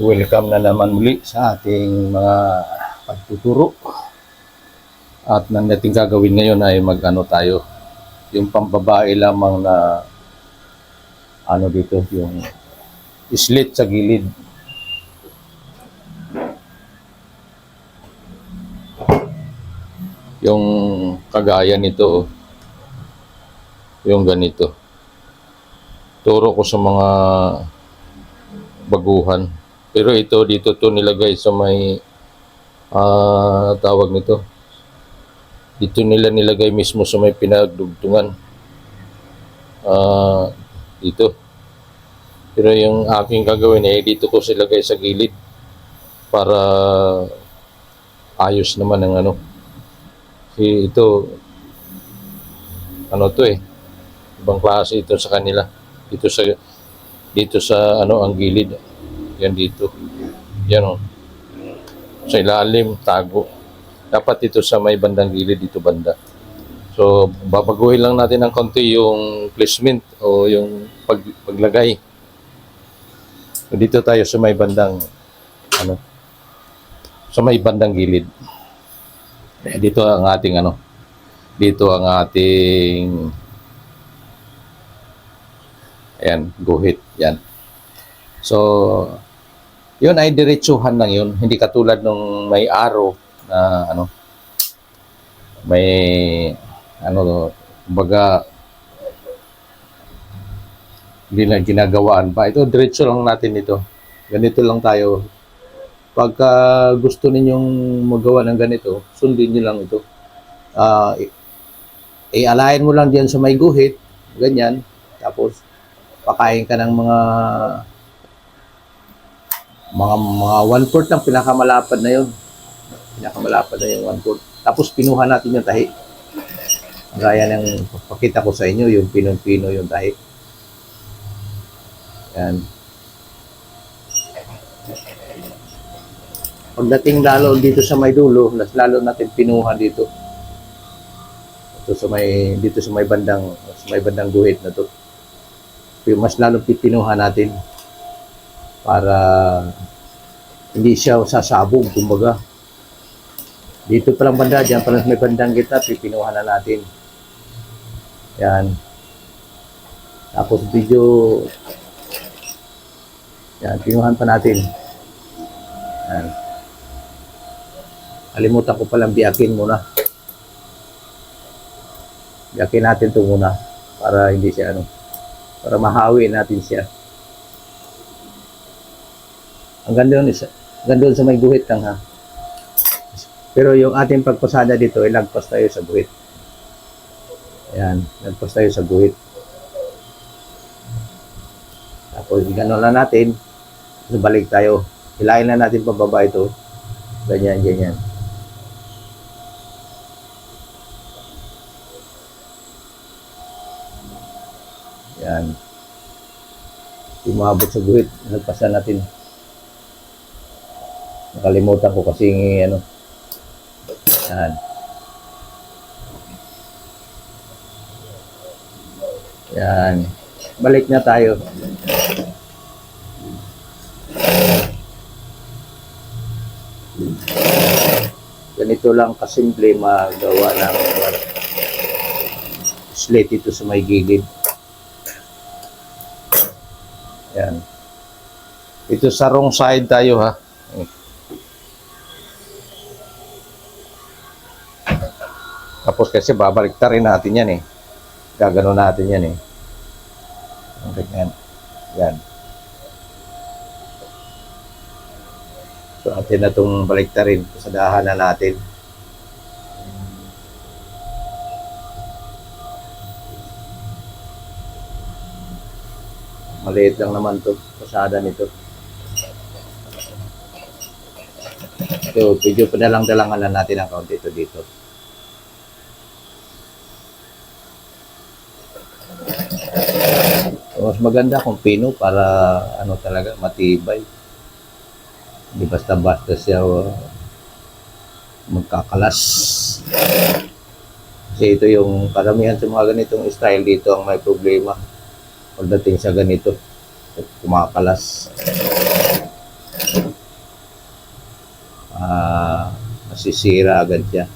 Welcome na naman muli sa ating mga pagtuturo. At nang nating gagawin ngayon ay mag-ano tayo. Yung pambabae lamang na ano dito, yung slit sa gilid. Yung kagaya nito, oh. yung ganito. Turo ko sa mga baguhan. Pero ito dito to nilagay sa may ah tawag nito. Dito nila nilagay mismo sa may pinagdugtungan. Ah dito. Pero yung aking gagawin eh dito ko silagay sa gilid para ayos naman ang ano. Si ito ano to eh. Ibang klase ito sa kanila. Dito sa dito sa ano ang gilid. Yan dito. Yan oh. Sa ilalim, tago. Dapat dito sa may bandang gilid, dito banda. So, babaguhin lang natin ng konti yung placement o yung pag, paglagay. Dito tayo sa may bandang ano sa may bandang gilid. Eh, dito ang ating ano dito ang ating ayan, guhit yan. So, yun ay diretsuhan lang yun. Hindi katulad nung may arrow na ano, may ano, kumbaga, hindi na ginagawaan pa. Ito, diretso lang natin ito. Ganito lang tayo. Pagka gusto ninyong magawa ng ganito, sundin nyo lang ito. Ah, i- i-alayin mo lang diyan sa may guhit, ganyan. Tapos, pakain ka ng mga mga mga one fourth lang pinakamalapad na yun. Pinakamalapad na yung one fourth tapos pinuha natin yung tahi. Gaya ng pakita ko sa inyo yung pinong-pino yung tahi. Yan. Pagdating lalo dito sa may dulo lalo natin pinuha dito. Ito sa may dito sa may bandang sa may bandang guhit na to. Mas lalo pipinuha natin para hindi siya sasabog, kumbaga. Dito palang banda, dyan palang may bandang kita, pipinuha na natin. Yan. Tapos video, yan, pinuhan pa natin. Yan. Kalimutan ko palang biyakin muna. Biyakin natin to muna para hindi siya ano, para mahawi natin siya. Ang ganda yun, isa. Ganda yun sa may guhit lang ha. Pero yung ating pagpasada dito, ay lagpas tayo sa guhit. Ayan, lagpas tayo sa guhit. Tapos, gano'n lang natin. Tapos, balik tayo. Hilahin na natin pababa ito. Ganyan, ganyan. Yan. Yung maabot sa guhit, nagpasan natin. Nakalimutan ko kasi ano. Yan. Yan. Balik na tayo. Ganito lang kasimple magawa ng uh, slate ito sa may gilid. Yan. Ito sa wrong side tayo ha. Tapos kasi babalik rin natin yan eh. Gagano natin yan eh. Okay, yan. Yan. So atin na itong balik ta rin. Pasadahan na natin. Maliit lang naman to Pasada nito. So, medyo padalang-dalangan na natin ang kaunti ito dito. Mas maganda kung pino para ano talaga matibay. Hindi basta-basta siya oh, magkakalas. Kasi ito yung karamihan sa mga ganitong style dito ang may problema pagdating sa ganito. Kumakalas. Ah, uh, masisira agad siya.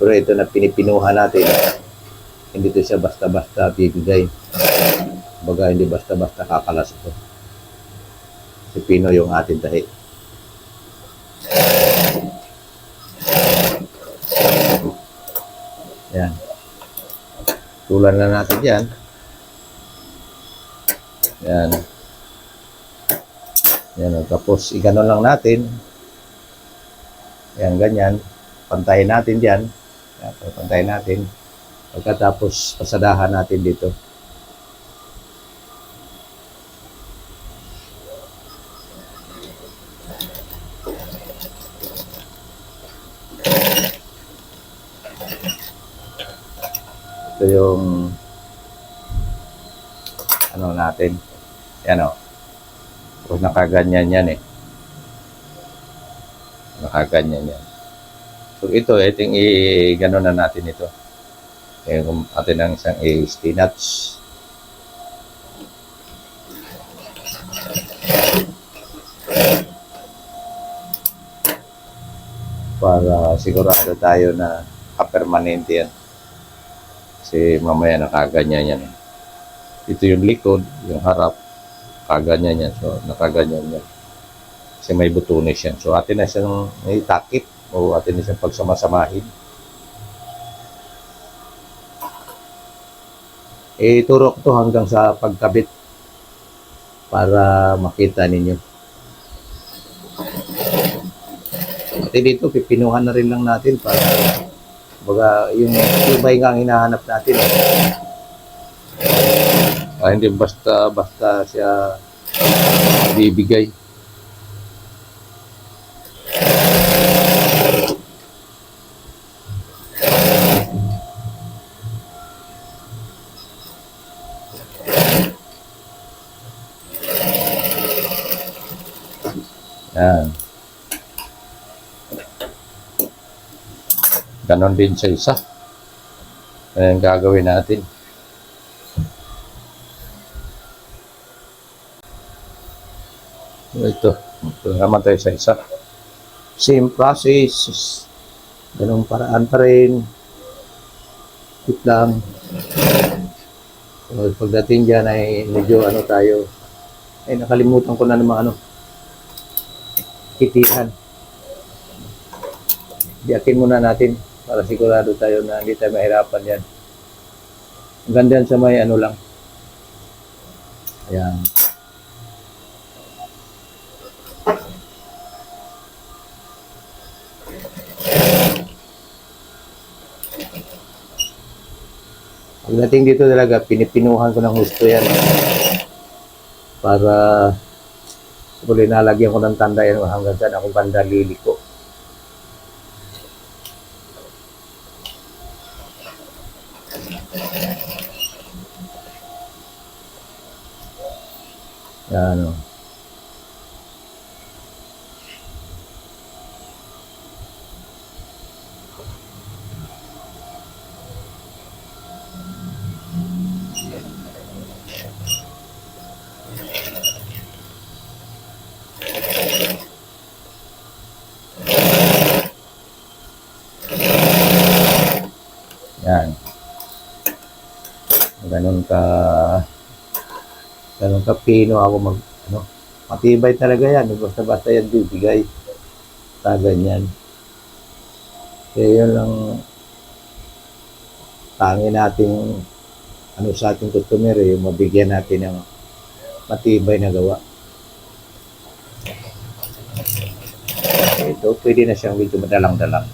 Pero ito na pinipinuhan natin. Hindi to siya basta-basta bibigay. Baga hindi basta-basta kakalas ito. Si Pino yung ating tahi. Yan. Tulan na natin yan. Yan. Yan. o. Tapos, igano lang natin. Yan, ganyan. Pantayin natin dyan. Yan, pantayin natin. Pagkatapos, pasadahan natin dito. Yung ano natin. Yan o. Kung nakaganyan yan eh. Nakaganyan yan. So ito, ito yung i-gano na natin ito. Yung atin ang isang nuts. Para sigurado tayo na kapermanente yan. Kasi mamaya nakaganyan yan. Ito yung likod, yung harap, kaganyan yan. So, nakaganyan yan. Kasi may butunis yan. So, atin na siyang itakip o atin na siyang pagsamasamahin. Eh, turok to hanggang sa pagkabit para makita ninyo. Pati dito, pipinuhan na rin lang natin para baga yung tibay nga ang hinahanap natin. Ah, hindi basta basta siya bibigay. Ganon din sa isa. Ayan gagawin natin. Ito. Ito naman tayo sa isa. Same process. Ganong paraan pa rin. Wait lang. So, pagdating dyan ay medyo ano tayo. Ay, nakalimutan ko na naman ano. Kitihan. Biyakin muna natin para sigurado tayo na hindi tayo mahirapan yan. Ganda yan sa may ano lang. Ayan. Pagdating dito talaga, pinipinuhan ko ng gusto yan. Para siguro nalagyan ko ng tanda yan hanggang saan akong banda liliko. Yan o. Yan. Ganun ka ganun ka pino ako mag ano, matibay talaga yan. Basta basta yan bibigay. Sa ganyan. Kaya yun lang tangi nating ano sa ating customer eh, mabigyan natin ng matibay na gawa. Ito, pwede na siyang medyo madalang-dalang.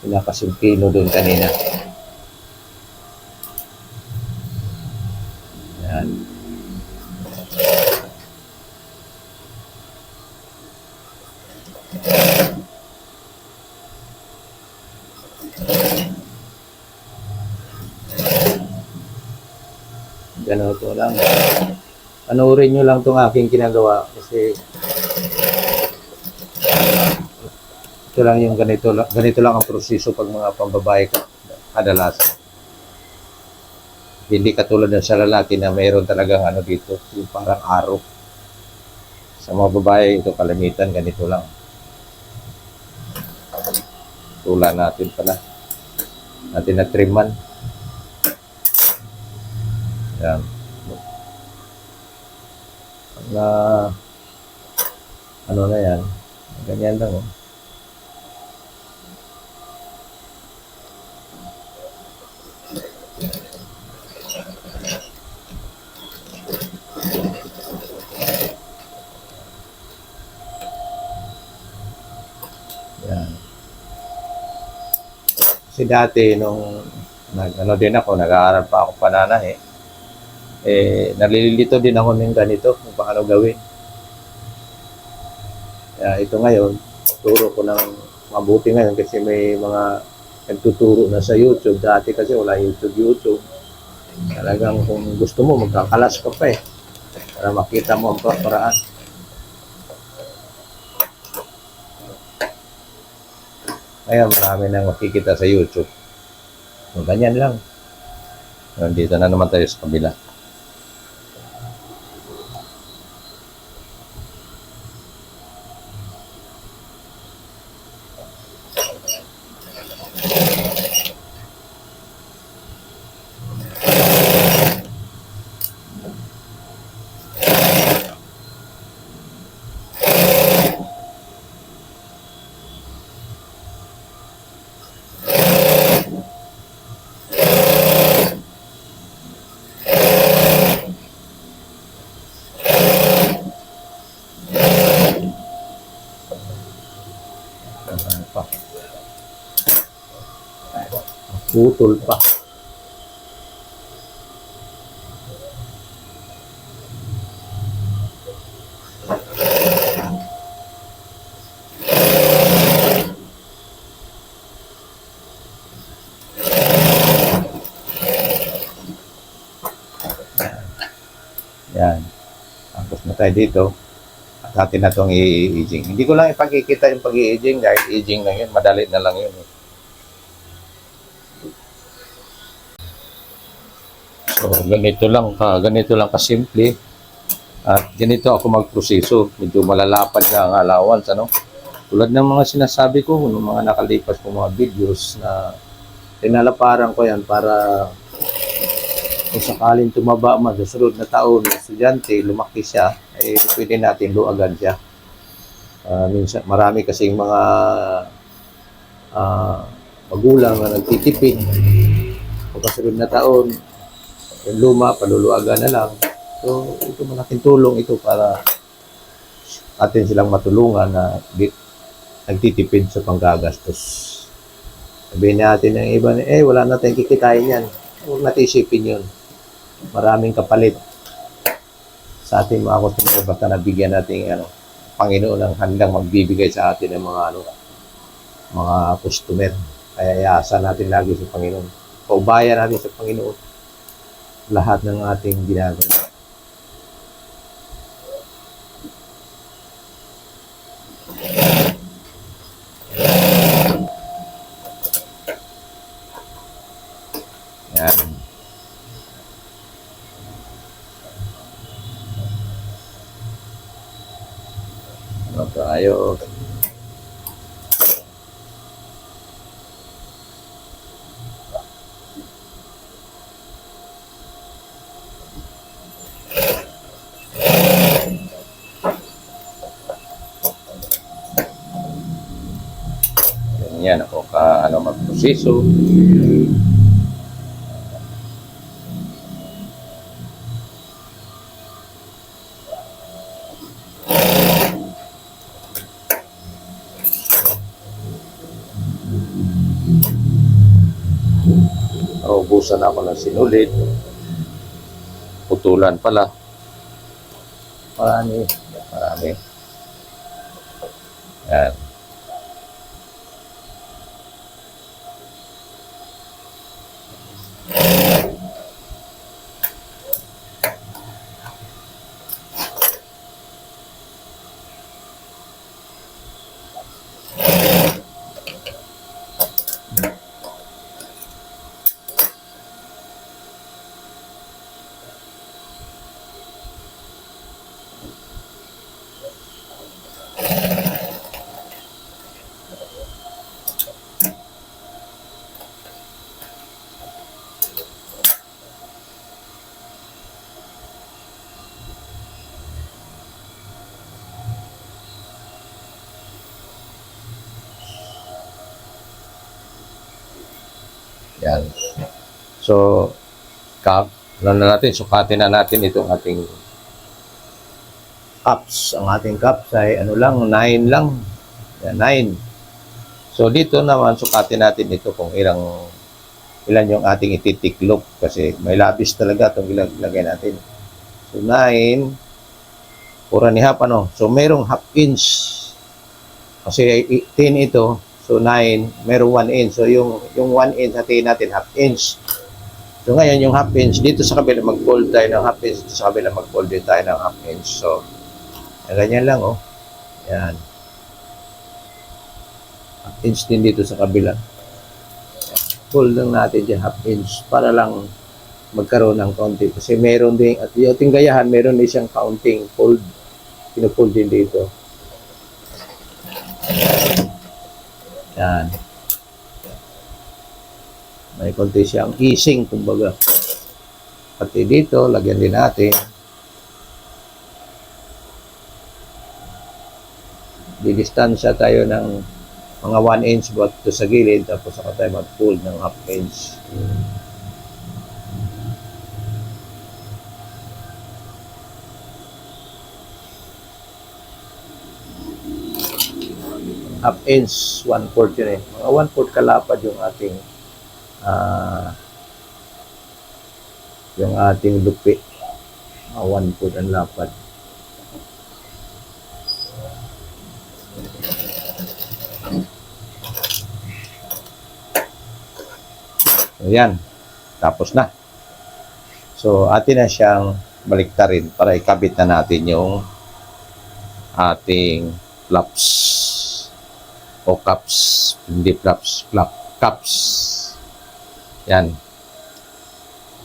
Pinakasimpino doon kanina. Yan. Ganito lang. Panoorin nyo lang itong aking ginagawa kasi ito lang yung ganito, ganito lang ang proseso pag mga pambabae ka kadalasan. Hindi katulad ng sa lalaki na mayroon talagang ano dito, yung parang araw sa mga babae, ito kalamitan, ganito lang. Tula natin pala. Natin na triman. Yan. Na ano na yan. Ganyan lang oh. Yan. Kasi dati, nung nag, ano din ako, nag-aaral pa ako pananahe, eh, nalilito din ako ng ganito, kung paano gawin. Kaya ito ngayon, turo ko ng mabuti ngayon kasi may mga nagtuturo na sa YouTube. Dati kasi wala YouTube, YouTube. Talagang kung gusto mo, magkakalas ka pa eh. Para makita mo ang pa- paraan. Ngayon, marami nang makikita sa YouTube. So, ganyan lang. Nandito na naman tayo sa kabila. Ano pa? Putol pa. Yan. Tapos na tayo dito. At atin na itong i-aging. Hindi ko lang ipakikita yung pag-i-aging dahil aging lang yun. Madali na lang yun. eh. So, ganito lang, ka, ganito lang kasimple. At ganito ako magproseso. Medyo malalapad nga ang allowance, ano? Tulad ng mga sinasabi ko, ng mga nakalipas ko mga videos na tinalaparan ko yan para kung sakaling tumaba man sa sunod na taon, estudyante, lumaki siya, eh, pwede natin luagan siya. Ah, minsan, marami kasing mga ah, magulang na nagtitipid. Kung kasunod na taon, yung luma, paluluagan na lang. So, ito malaking tulong ito para atin silang matulungan na di, nagtitipid sa panggagastos. Sabihin natin ng iba, eh, wala na tayong kikitain yan. Huwag natin isipin yun. Maraming kapalit sa ating mga customer basta nabigyan natin ano, Panginoon ang handang magbibigay sa atin ng mga ano, mga customer. Kaya iasa natin lagi sa Panginoon. Paubayan natin sa Panginoon lahat ng ating ginagawa. Yan. Ano tayo? Ganyan ako ka ano magproseso. Naubusan ako ng sinulid. Putulan pala. Marami. So, cap, ano na natin, sukatin na natin itong ating cups. Ang ating cups ay ano lang, 9 lang. Yan, 9. So, dito naman, sukatin natin ito kung ilang ilan yung ating ititiklop kasi may labis talaga itong ilagay natin. So, 9, pura ni half, ano? So, merong half inch. Kasi i- 10 ito, so 9, merong 1 inch. So, yung, yung 1 inch, hatiin natin half inch. So, ngayon, yung half inch, dito sa kabila, mag-fold tayo ng half inch. Dito sa kabila, mag-fold din tayo ng half inch. So, ganyan lang, oh. Yan. Half inch din dito sa kabila. Fold lang natin dyan, half inch, para lang magkaroon ng kaunti. Kasi meron din, at yung ating gayahan, meron din siyang kaunting fold. Pinufold din dito. Yan. May konti siyang easing, kumbaga. Pati dito, lagyan din natin. Didistansya tayo ng mga 1 inch buhat ito sa gilid, tapos saka tayo mag-fold ng half inch. half inch, one fourth yun eh. Mga one fourth kalapad yung ating ah yung ating lupi. One fourth ang lapad. So, yan. Tapos na. So, atin na siyang baliktarin para ikabit na natin yung ating flaps o cups, hindi flaps, flap, cups. Yan.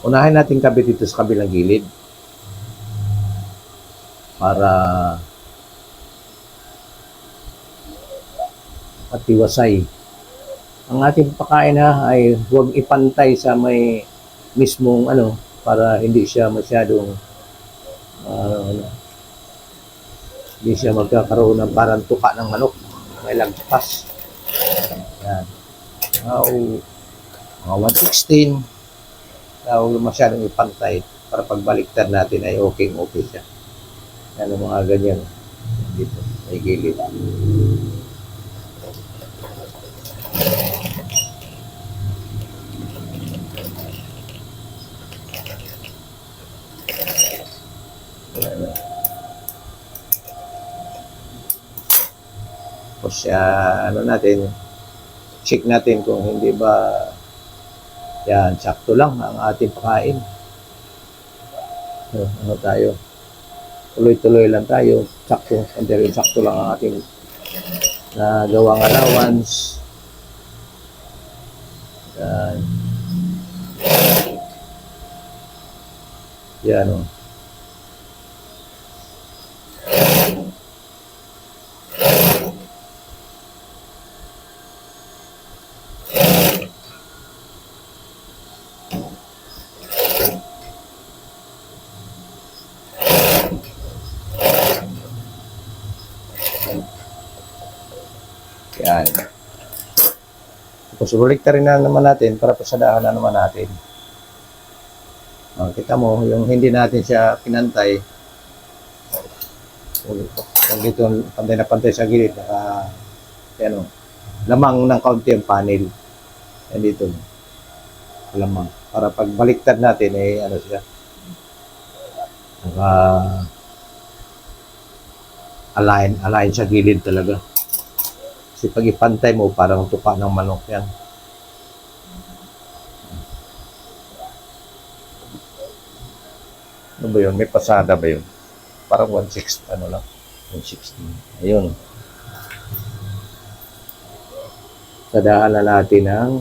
Unahin natin kabit dito sa kabilang gilid para matiwasay. Ang ating pakain ha ay huwag ipantay sa may mismong ano para hindi siya masyadong ano, hindi siya magkakaroon ng parang tuka ng manok may lagpas. Yan. Now, mga 116. Now, masyadong ipantay para pagbaliktad natin ay okay okay siya. Yan ang mga ganyan. Dito, may gilid. Tapos, ah, ano natin, check natin kung hindi ba yan, sakto lang ang ating pakain. So, ano tayo? Tuloy-tuloy lang tayo. Sakto. And then, sakto lang ang ating nagawang allowance. Yan. Yan, oh. Yan. Tapos ulit rin na naman natin para pasadahan na naman natin. Oh, kita mo, yung hindi natin siya pinantay, kung dito pantay na pantay sa gilid, naka, yan o, lamang ng kaunti ang panel. Yan dito. Lamang. Para pag baliktad natin, eh, ano siya, naka, align, align sa gilid talaga. Kasi pag ipantay mo, parang tupa ng manok yan. Ano ba yun? May pasada ba yun? Parang 160, ano lang? 160. Ayun. Sadahan na natin ng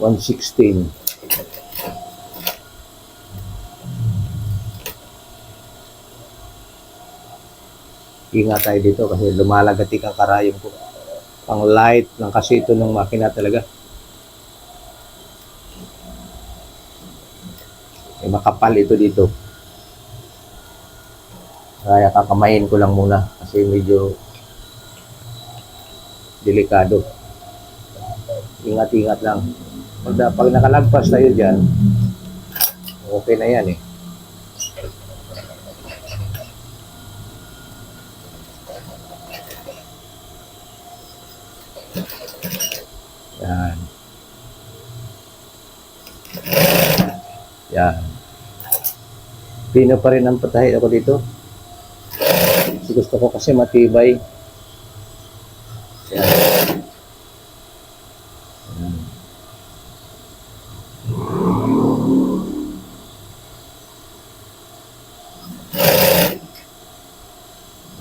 116. Ingat tayo dito kasi lumalagatik ang karayom ko. Pang light ng kasi ito ng makina talaga. Makapal ito dito. Kaya kakamayin ko lang muna kasi medyo delikado. Ingat-ingat lang. Pag, pag nakalagpas tayo dyan, okay na yan eh. Yan. Yan. Pino pa rin ang patahi ako dito. Gusto ko kasi matibay. Yan.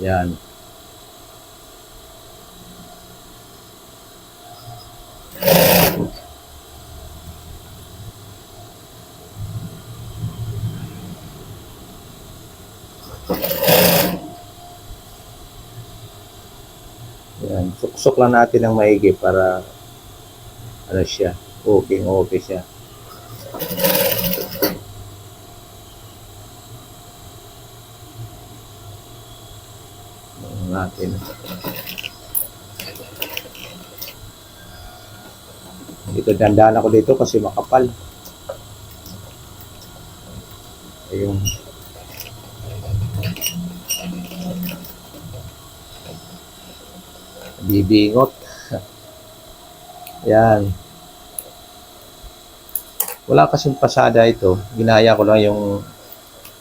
Yan. Yan. Yan. Suksok lang natin ng maigi para ano siya, okay, okay siya. Ano natin. Dito dandahan ako dito kasi makapal. Ayun. Bibingot. Yan. Wala kasing pasada ito. Ginaya ko lang yung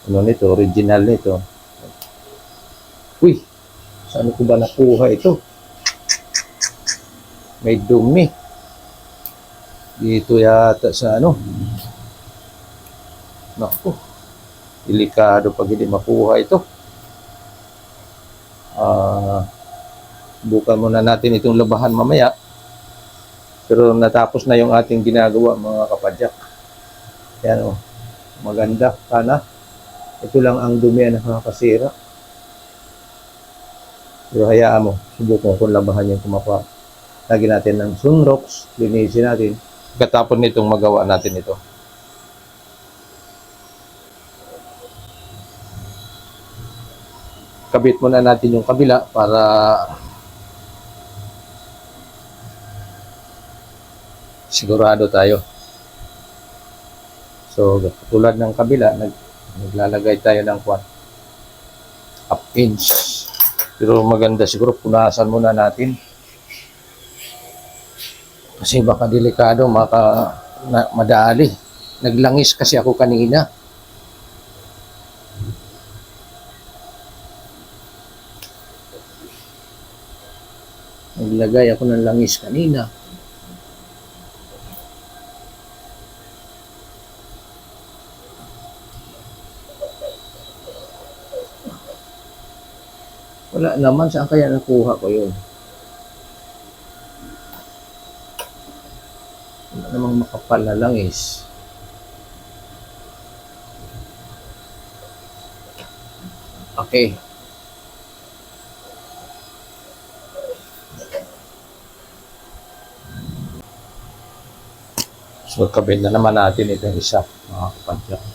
ano nito, original nito. Uy, saan ko ba nakuha ito? May dumi. Dito yata sa ano. Naku. Delikado pag hindi makuha ito. Bukan muna natin itong labahan mamaya. Pero natapos na yung ating ginagawa mga kapadyak. Yan o. Maganda. Sana. Ito lang ang dumi na nakakasira. Pero hayaan mo. Subukan kung labahan yung kumakuha. Lagyan natin ng sunrox. Linisin natin. Katapon nitong magawa natin ito. Kabit muna natin yung kabila para sigurado tayo. So, tulad ng kabila, nag, naglalagay tayo ng kwan. Up inch. Pero maganda siguro, punasan muna natin. Kasi baka delikado, maka na, madali. Naglangis kasi ako kanina. Naglagay ako ng langis kanina. Wala naman, saan kaya nakuha ko yun? Wala namang makapal na langis. Okay. So, kabit na naman natin itong isa, mga kapadyak.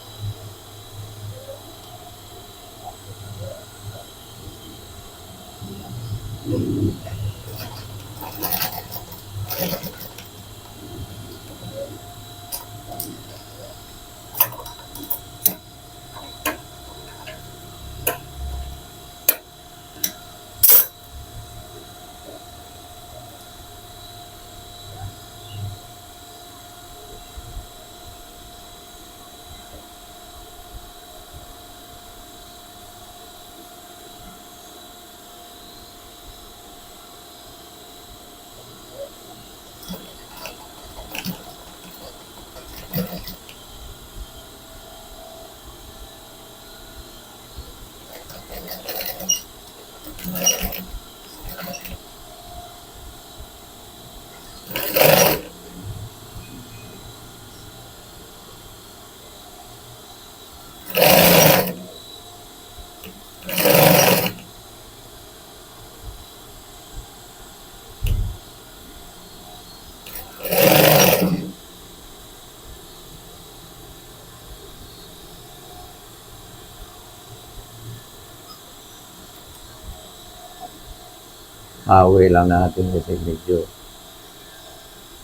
Away lang natin kasi medyo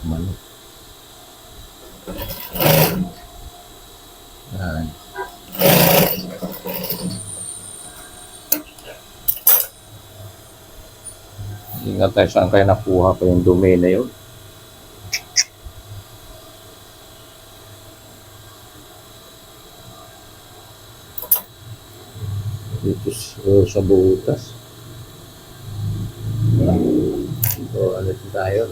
Manok. Yan. Ingat tayo saan kaya nakuha ko yung domain na yun. Dito sa butas. Dito, ano tayo?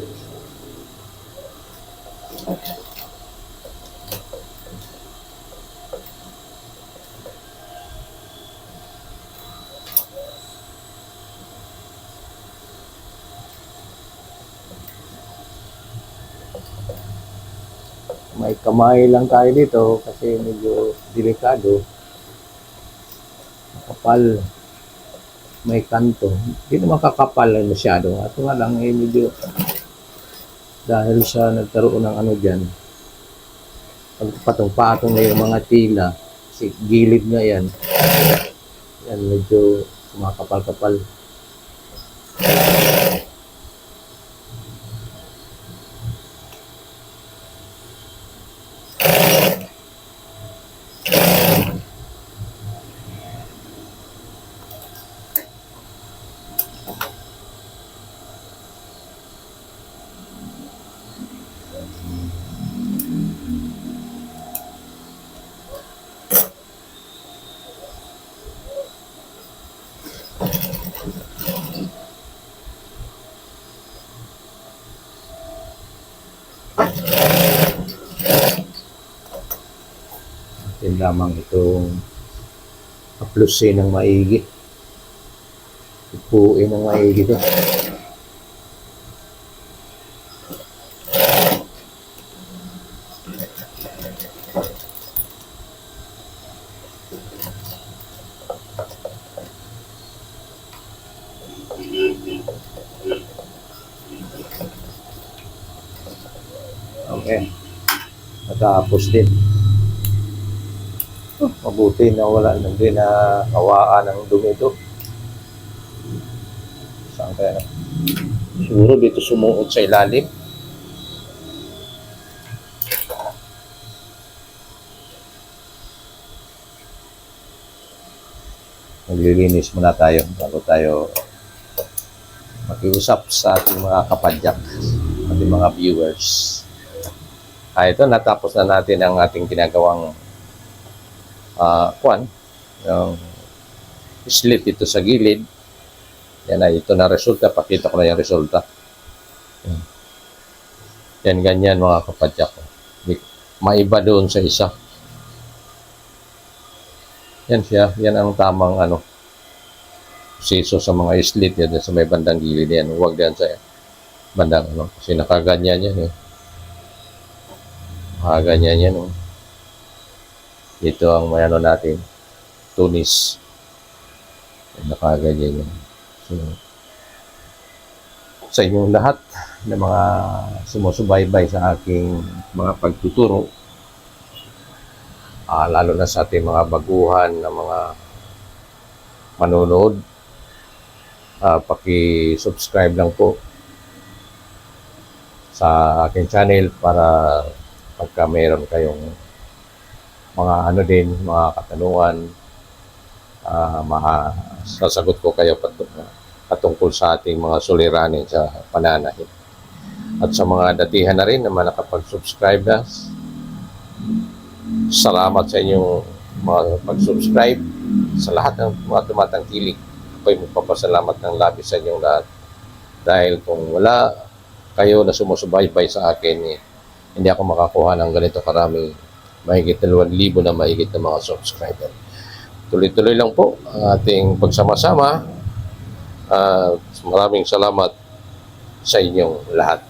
May kamay lang tayo dito kasi medyo delikado. Kapal. May kanto. Hindi naman kakapal na masyado. At nga lang eh medyo dahil sa nagkaroon ng ano dyan, pagpatong-patong na yung mga tila, kasi gilid na yan, yan medyo kumakapal-kapal. Yan lamang itong aplusin ng maigi. Ipuin ng maigi to. Okay. Natapos din. Mabuti na wala nang din na kawaan ng dumi ito. Saan kaya na? Siguro dito sumuot sa ilalim. Maglilinis muna tayo bago tayo makiusap sa ating mga kapadyak, ating mga viewers. Ah, ito, natapos na natin ang ating ginagawang ah kwan, yung slit ito sa gilid. Yan na, ito na resulta. Pakita ko na yung resulta. Yan, yan ganyan mga kapadyak ko. Maiba doon sa isa. Yan siya. Yan ang tamang ano, siso sa mga slit yan sa may bandang gilid yan. Huwag yan sa bandang ano. Kasi nakaganyan yan eh. Nakaganyan yan oh. Ito ang may ano natin, tunis. Nakaganyan yan. So, sa inyong lahat na mga sumusubaybay sa aking mga pagtuturo, ah, lalo na sa ating mga baguhan na mga manonood, ah, paki-subscribe lang po sa aking channel para pagka mayroon kayong mga ano din, mga katanungan, ah masasagot ko kayo pat- patungkol sa ating mga suliranin sa pananahit. At sa mga datihan na rin naman nakapag-subscribe na, salamat sa inyong mga pag-subscribe sa lahat ng mga tumatangkilik. Ako'y magpapasalamat ng labis sa inyong lahat. Dahil kung wala kayo na sumusubaybay sa akin, eh, hindi ako makakuha ng ganito karami mahigit na 2,000 na mahigit na mga subscriber. Tuloy-tuloy lang po ang ating pagsama-sama. At maraming salamat sa inyong lahat.